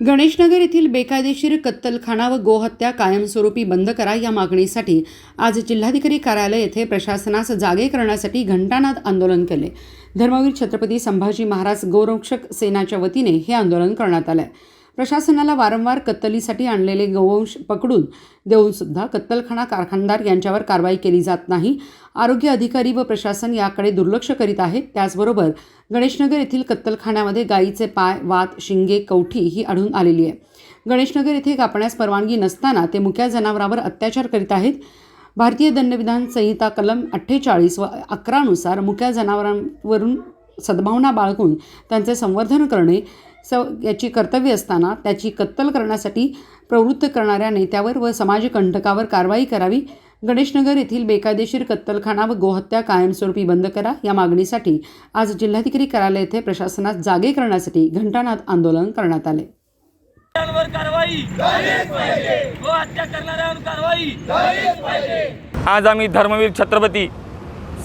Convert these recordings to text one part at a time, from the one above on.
गणेशनगर येथील बेकायदेशीर कत्तलखाना व गोहत्या कायमस्वरूपी बंद करा या मागणीसाठी आज जिल्हाधिकारी कार्यालय येथे प्रशासनास जागे करण्यासाठी घंटानाद आंदोलन केले. धर्मवीर छत्रपती संभाजी महाराज गोरक्षक सेनाच्या वतीने हे आंदोलन करण्यात आलं आहे प्रशासनाला वारंवार कत्तलीसाठी आणलेले गोवंश पकडून देऊनसुद्धा कत्तलखाना कारखानदार यांच्यावर कारवाई केली जात नाही. आरोग्य अधिकारी व प्रशासन याकडे दुर्लक्ष करीत आहेत. त्याचबरोबर गणेशनगर येथील कत्तलखान्यामध्ये गायीचे पाय वात शिंगे कवठी ही आढळून आलेली आहे. गणेशनगर येथे कापण्यास परवानगी नसताना ते मुक्या जनावरांवर अत्याचार करीत आहेत. भारतीय दंडविधान संहिता कलम अठ्ठेचाळीस व अकरानुसार मुक्या जनावरांवरून सद्भावना बाळगून त्यांचे संवर्धन करणे स याची कर्तव्य असताना त्याची कत्तल करण्यासाठी प्रवृत्त करणाऱ्या नेत्यावर व समाजकंटकावर कारवाई करावी. गणेशनगर येथील बेकायदेशीर कत्तलखाना व गोहत्या कायमस्वरूपी बंद करा या मागणीसाठी आज जिल्हाधिकारी कार्यालय येथे प्रशासनात जागे करण्यासाठी घंटानाद आंदोलन करण्यात आले. आज आम्ही धर्मवीर छत्रपती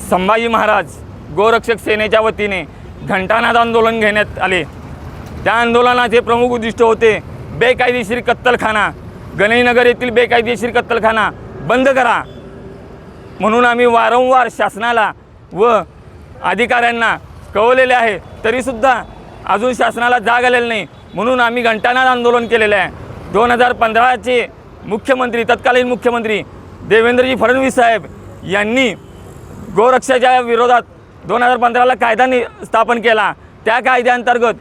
संभाजी महाराज गोरक्षक सेनेच्या वतीने घंटानाद आंदोलन घेण्यात आले. त्या आंदोलनाचे प्रमुख उद्दिष्ट होते बेकायदेशीर कत्तलखाना. गणेशनगर येथील बेकायदेशीर कत्तलखाना बंद करा. म्हणून आम्ही वारंवार शासनाला व अधिकाऱ्यांना कळवलेले आहे. तरीसुद्धा अजून शासनाला जाग आलेला नाही. म्हणून आम्ही घंटानाद आंदोलन केलेलं आहे. दोन हजार पंधराचे मुख्यमंत्री तत्कालीन मुख्यमंत्री देवेंद्रजी फडणवीस साहेब यांनी गोरक्षाच्या विरोधात दोन हजार पंधराला कायदा नि स्थापन केला. त्या कायद्याअंतर्गत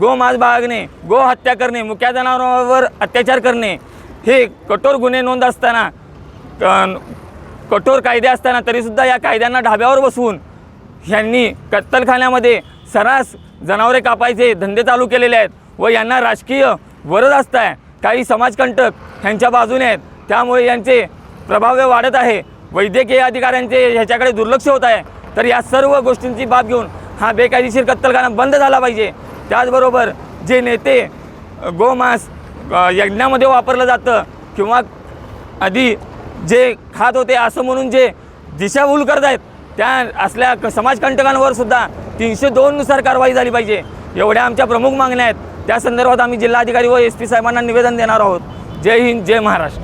गोमांस बाळगणे गो हत्या करणे मुक्या जनावरांवर अत्याचार करणे हे कठोर गुन्हे नोंद असताना कठोर कायदे असताना तरीसुद्धा या कायद्यांना ढाब्यावर बसवून यांनी कत्तलखान्यामध्ये सरास जनावरे कापायचे धंदे चालू केलेले आहेत व यांना राजकीय वरद असत आहे काही समाजकंटक ह्यांच्या बाजूने आहेत. त्यामुळे यांचे प्रभाव वाढत आहे. वैद्यकीय अधिकाऱ्यांचे ह्याच्याकडे दुर्लक्ष होत आहे. तर या सर्व गोष्टींची बाब घेऊन हा बेकायदेशीर कत्तलखाना बंद झाला पाहिजे. त्याचबरोबर जे नेते गोमांस यज्ञामध्ये वापरलं जातं किंवा आधी जे खात होते असं म्हणून जे दिशाभूल करत आहेत त्या असल्या क- समाजकंटकांवर सुद्धा तीनशे दोननुसार कारवाई झाली पाहिजे. एवढ्या आमच्या प्रमुख मागण्या आहेत. त्या संदर्भात आम्ही जिल्हाधिकारी व एस पी साहेबांना निवेदन देणार आहोत. जय हिंद जय महाराष्ट्र.